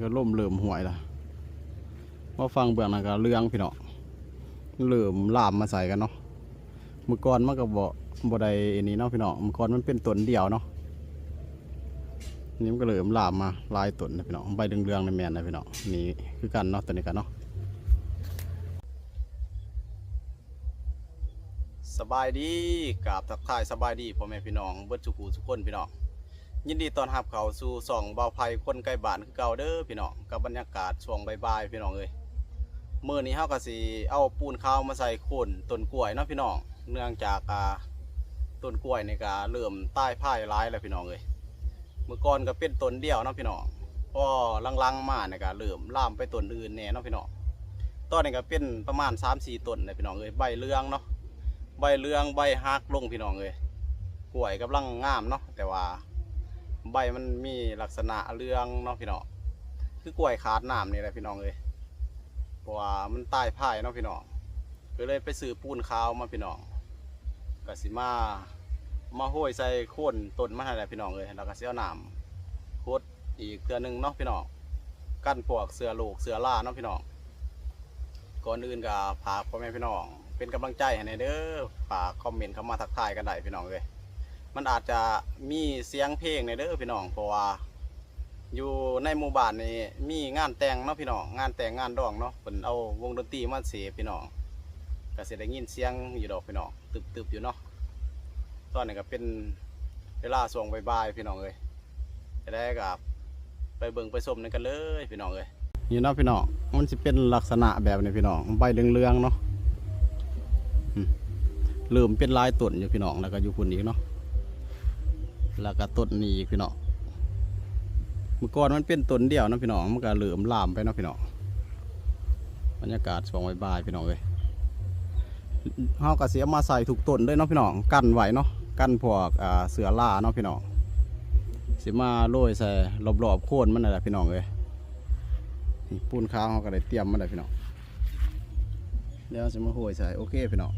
ก็ล่มเหลื่มห่วยละว่าฟังเบื้องนั้นก็เรื่องพี่น้องเหลื่มลามมาใส่กันเนาะเมื่อก่อนมันก็บ่บ่ได้อันนี้เนาะพี่น้องเมื่อก่อนมันเป็นต้นเดียวเนาะนี่มันก็เหลื่มลามมาลายต้นนะพี่น้องใบเรืองๆในแม่นนะพี่น้องนี่คือกันเนาะตัวนี้กันเนาะสบายดีกราบทักทายสบายดีพ่อแม่พี่น้องเบิดสุขูทุกคนพี่น้อง ยินดีตอนรับเขาสู่ส่องเบาภัยคนไกลบ้านคือเก่าเด้อพี่น้องกับบรรยากาศช่วงบ่ายๆพี่น้องเอ้ยมื้อนี้เฮาก็สิเอาปูนข้าวมาใส่โคนต้นกล้วยเนาะพี่น้องเนื่องจากอ่าต้นกล้วยนี่ก็เริ่มใต้พ่ายร้ายแล้วพี่น้องเอ้ยเมื่อก่อนก็เป็นต้นเดียวเนาะพี่น้องพอลังๆมาเนี่ยก็เริ่มล่ามไปต้นอื่นแน่เนาะพี่น้องตอนนี้ก็เป็นประมาณ3-4ต้นเลยพี่น้องเอ้ยใบเรืองเนาะใบเรืองใบฮักลงพี่น้องเอ้ยกล้วยกำลังงามเนาะแต่ว่า ใบมันมีลักษณะเรืองเนาะพี่น้องคือกล้วยขาดน้ำนี่แหละพี่น้องเลยเพราะว่ามันใต้พ่ายเนาะพี่น้องก็เลยไปซื้อปูนขาวมาพี่น้องกสิมามาห้อยใส่โค่นต้นมาให้แหละพี่น้องเลยแล้วก็เสี้ยน้ำโคดอีกเทือหนึงเนาะพี่น้องกั้นพวกเสือโลกเสือล่าเนาะพี่น้องก่อนอื่นก็ฝากพ่อแม่พี่น้องเป็นกำลังใจให้ในเด้อฝากคอมเมนต์เข้ามาทักทายกันได้พี่น้องเลย มันอาจจะมีเสียงเพลงในเด้อพี่น้องเพราะว่าอยู่ในหมู่บ้านนี่มีงานแต่งเนาะพี่น้องงานแต่งงานดองเนาะเพิ่นเอาวงดนตรีมาเสพพี่น้องก็สิได้ยินเสียงอยู่ดอกพี่น้องตึบๆอยู่เนาะตอนนี้ก็เป็นเวลาส่วงบ่ายๆพี่น้องเอ้ยจะได้กับไปเบิ่งไปชมกันเลยพี่น้องเอ้ยนี่เนาะพี่น้องมันสิเป็นลักษณะแบบนี้พี่น้องใบเหลืองๆเนาะอืมเริ่มเป็นลายต้นอยู่พี่น้องแล้วก็อยู่พุ่นอีกเนาะ แล้วก็ต้นนี้พี่น้องเมื่อก่อนมันเป็นต้นเดียวนะพี่น้องมันก็เหลื่อมลามไปนะพี่น้องบรรยากาศสองบายๆพี่น้องเลยเฮาก็เสียมาใส่ถูกต้นด้วยเนาะพี่น้องกันไว้เนาะกันพวกเสือล่าเนาะพี่น้องเสิมาโรยใส่รอบๆโคนมันนั่นแหละพี่น้องเลยปูนขาวเฮาก็ได้เตรียมมาแล้วพี่น้องเดี๋ยวสิมาโรยใส่โอเคพี่น้อง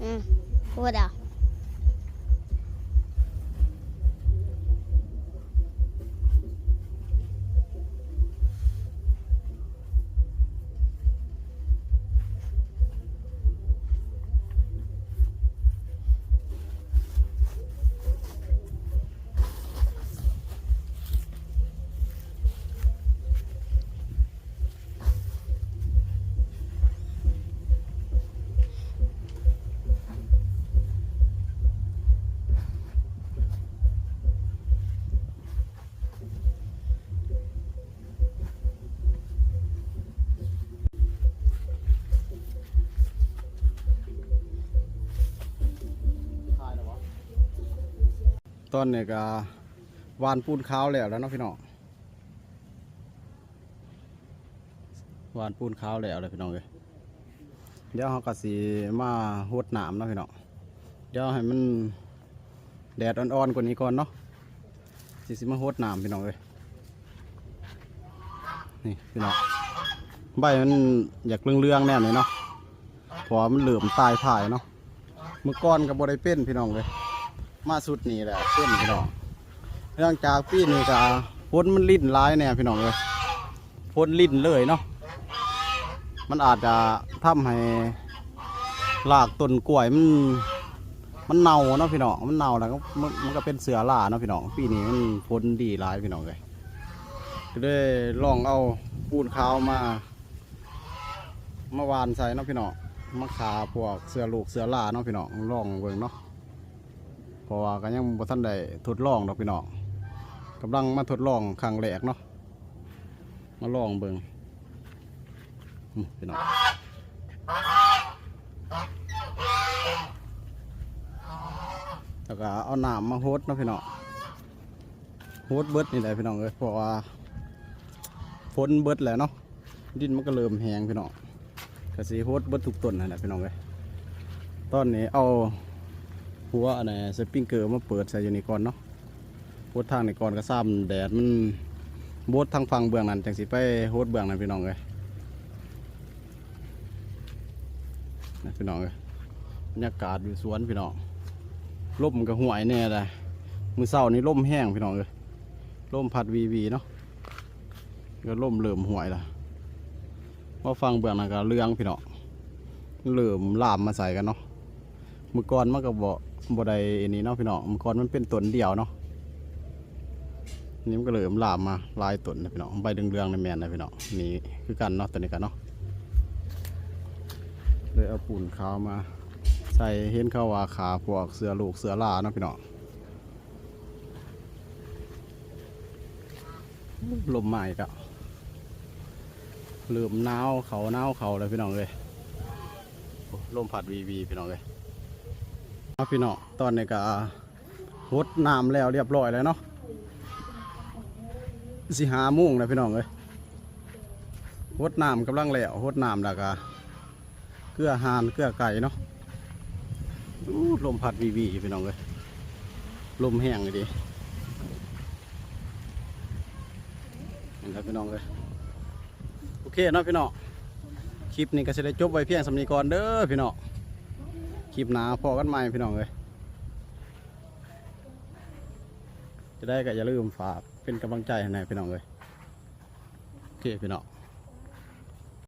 嗯我的。 ตอนนี้ก็วานปูนขาวแล้วแล้วเนาะพี่น้องวานปูนขาวแล้วเลยพี่น้องเลยเดี๋ยวเขาก็สีมาหดหนามเนาะพี่น้องเดี๋ยวให้มันแดดอ่อนๆกว่านี้ก่อนเนาะสิสิมาหดหนามพี่น้องเลยนี่พี่น้องใบมันอยากเรื่องๆแน่เลยเนาะพอมันเหลื่อมตายผ่ายเนาะเมื่อก่อนกับบได้เป็นพี่น้องเลย มาสุดนี่แหละเส้นพี่น้องเรื่องจากปีนี้ก็พ้นมันลิ้นร้ายเนี่ยพี่น้องเลยพ้นลิ้นเลยเนาะมันอาจจะทำให้รากต้นกล้วยมันมันเน่าเนาะพี่น้องมันเน่าแล้วก็มันมันก็เป็นเสือล่าเนาะพี่น้องปีนี้มันพ้นดีร้ายพี่น้องเลยก็ได้ลองเอาปูนขาวมามาวานใส่เนาะพี่น้องมาขาพวกเสือลูกเสือล่าเนาะพี่น้องลองเบิ่งเนาะ เพราะว่าก็ยังบ่ทันได้ทดลองดอกพี่น้องกำลังมาทดลองครั้งแรกเนาะมาลองเบิ่งพี่น้องแล้วก็เอาน้ำมาโฮดเนาะพี่น้องโฮดเบิดนี่แหละพี่น้องเอ้ยเพราะว่าฝนเบิดแหละเนาะดินมันก็เริ่มแห้งพี่น้องก็สิโฮดเบิดทุกต้นนั่นแหละพี่น้องเอ้ยตอนนี้เอา หัวอันไหนสปริงเกอร์มาเปิดใส่อยู่นี่ก่อนเนาะโฮดทางในก่อนก็ซ้ำแดดมันโบดทางฟังเบื้องนั้นจังสิไปโฮดเบื้องนั้นพี่น้องเลยนะพี่น้องเลยบรรยากาศอยู่สวนพี่น้องลมก็ห่วยแน่เลยมือเศร้านี่ลมแห้งพี่น้องเลยลมพัดวีวีเนาะก็ลมเริ่มห่วยละมาฟังเบื้องนั้นก็เรื่องพี่น้องเริ่มลามมาใส่กันเนาะ มือก่อนมันก็บ่บ่ได้อันนี้เนาะพี่น้องมือก่อนมันเป็นต้นเดียวเนาะนี่มันก็เลยลามมาลายต้นนะพี่น้องใบเรืองๆในแมนนะพี่น้องนี่คือกันเนาะตัวนี้กันเนาะเลยเอาปูนขาวมา ใส่เห็นเขาว่าขาพวกเสือลูกเสือลาเนาะพี่น้องลมใหม่ก็เริ่มหนาวเขาหนาวเขาเลยพี่น้องเลยลมพัดวีวีพี่น้องเลย พี่น้องตอนนี้ก็หดน้ำแล้วเรียบร้อยแล้วเนาะสิหามุ่งนะพี่น้องเอ้ยหดน้ำกำลังแล้วหดน้ำแล้วก็เกลือหานเกลือไก่เนาะลมพัดวีวีพี่น้องเอ้ยลมแห้งเลยดิเห็นแล้วพี่น้องเอ้ยโอเคเนาะพี่น้องคลิปนี้ก็จะได้จบไว้เพียงสำนีก่อนเด้อพี่น้อง คลิปหนาพอกันใหม่พี่น้องเลยจะได้ก็อย่าลืมฝากเป็นกำลังใจให้หน่อยพี่น้องเลยโอเคพี่น้อง